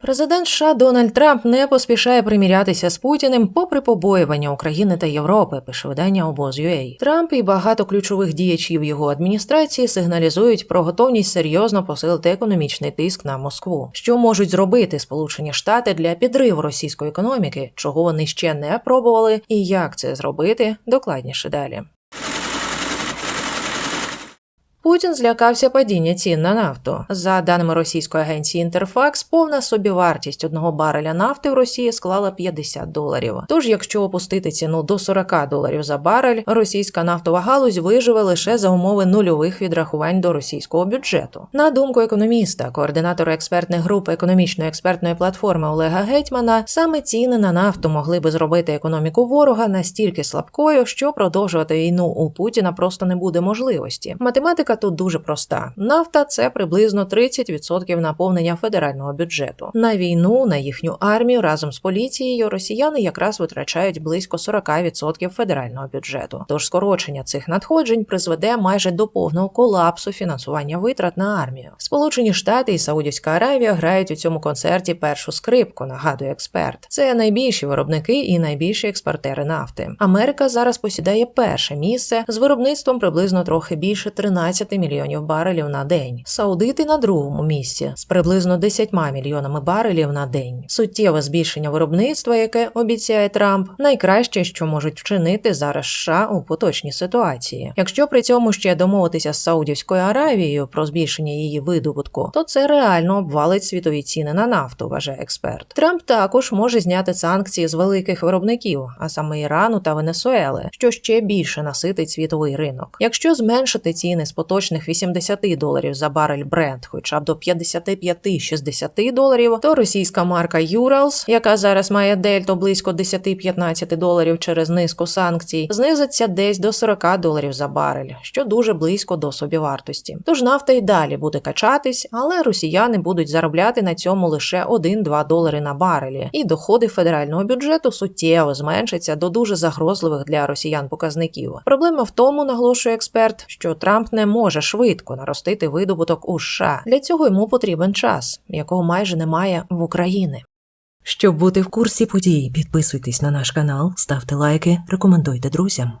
Президент США Дональд Трамп не поспішає примірятися з Путіним, попри побоювання України та Європи, пише видання обоз.ua. Трамп і багато ключових діячів його адміністрації сигналізують про готовність серйозно посилити економічний тиск на Москву. Що можуть зробити Сполучені Штати для підриву російської економіки, чого вони ще не пробували, і як це зробити докладніше далі. Путін злякався падіння цін на нафту. За даними російської агенції Інтерфакс, повна собівартість одного бареля нафти в Росії склала 50 доларів. Тож, якщо опустити ціну до 40 доларів за барель, російська нафтова галузь виживе лише за умови нульових відрахувань до російського бюджету. На думку економіста, координатора експертних груп економічної експертної платформи Олега Гетьмана, саме ціни на нафту могли би зробити економіку ворога настільки слабкою, що продовжувати війну у Путіна просто не буде можливості. Математика тут дуже проста: нафта це приблизно 30% наповнення федерального бюджету. На війну, на їхню армію разом з поліцією росіяни якраз витрачають близько 40% федерального бюджету. Тож скорочення цих надходжень призведе майже до повного колапсу фінансування витрат на армію. Сполучені Штати і Саудівська Аравія грають у цьому концерті першу скрипку, нагадує експерт. Це найбільші виробники і найбільші експортери нафти. Америка зараз посідає перше місце з виробництвом приблизно трохи більше 13 мільйонів барелів на день. Саудити на другому місці з приблизно 10 мільйонами барелів на день. Суттєве збільшення виробництва, яке обіцяє Трамп, найкраще, що можуть вчинити зараз США у поточній ситуації. Якщо при цьому ще домовитися з Саудівською Аравією про збільшення її видобутку, то це реально обвалить світові ціни на нафту, вважає експерт. Трамп також може зняти санкції з великих виробників, а саме Ірану та Венесуели, що ще більше наситить світовий ринок. Якщо зменшити ціни з поточних 80 доларів за барель Brent хоча б до 55-60 доларів, то російська марка Urals, яка зараз має дельту близько 10-15 доларів через низку санкцій, знизиться десь до 40 доларів за барель, що дуже близько до собівартості. Тож нафта й далі буде качатись, але росіяни будуть заробляти на цьому лише 1-2 долари на барелі, і доходи федерального бюджету суттєво зменшаться до дуже загрозливих для росіян показників. Проблема в тому, наголошує експерт, що Трамп не може швидко наростити видобуток у США. Для цього йому потрібен час, якого майже немає в Україні. Щоб бути в курсі подій, підписуйтесь на наш канал, ставте лайки, рекомендуйте друзям.